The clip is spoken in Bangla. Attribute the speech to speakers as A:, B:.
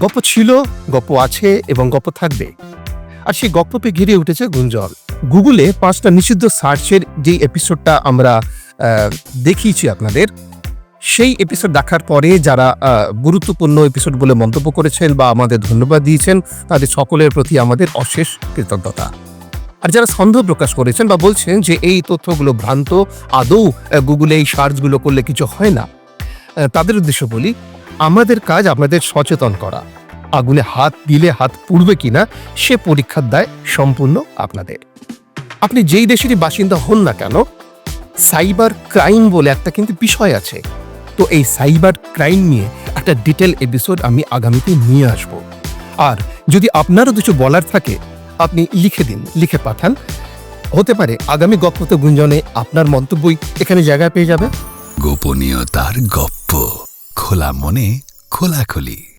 A: গপ্প ছিল, গপ্প আছে এবং গপ্প থাকবে। আর সেই গপ্পকে ঘিরে উঠেছে গুঞ্জন। গুগলে পাঁচটা নিষিদ্ধ সার্চের যে এপিসোডটা আমরা দেখিয়েছি আপনাদের, সেই এপিসোড দেখার পরে যারা গুরুত্বপূর্ণ এপিসোড বলে মন্তব্য করেছেন বা আমাদের ধন্যবাদ দিয়েছেন, তাদের সকলের প্রতি আমাদের অশেষ কৃতজ্ঞতা। আর যারা সন্দেহ প্রকাশ করেছেন বা বলছেন যে এই তথ্যগুলো ভ্রান্ত, আদৌ গুগলে এই সার্চগুলো করলে কিছু হয় না তাদের উদ্দেশ্য বলি আমাদের কাজ আপনাদের সচেতন করা। আগুনে হাত দিলে হাত পুড়বে কিনা, সে পরীক্ষার দায় সম্পূর্ণ আপনাদের। আপনি যেই দেশেরই বাসিন্দা হন না কেন, সাইবার ক্রাইম বলে একটা কিন্তু বিষয় আছে। তো এই সাইবার ক্রাইম নিয়ে একটা ডিটেল এপিসোড আমি আগামীতে নিয়ে আসব। আর যদি আপনারও কিছু বলার থাকে, আপনি লিখে দিন, লিখে পাঠান। হতে পারে আগামী গপ্পতে গুঞ্জনে আপনার মন্তব্যই এখানে জায়গায় পেয়ে যাবে।
B: গোপনীয়তার গপ্প। খোলা মনে খোলাখুলি।